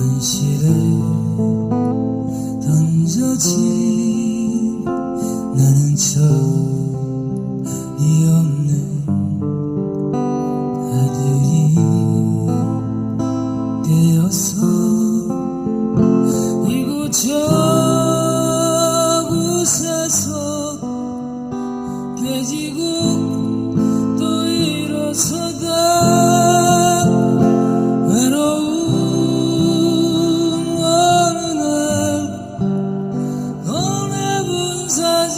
현실을 던져진 나는 저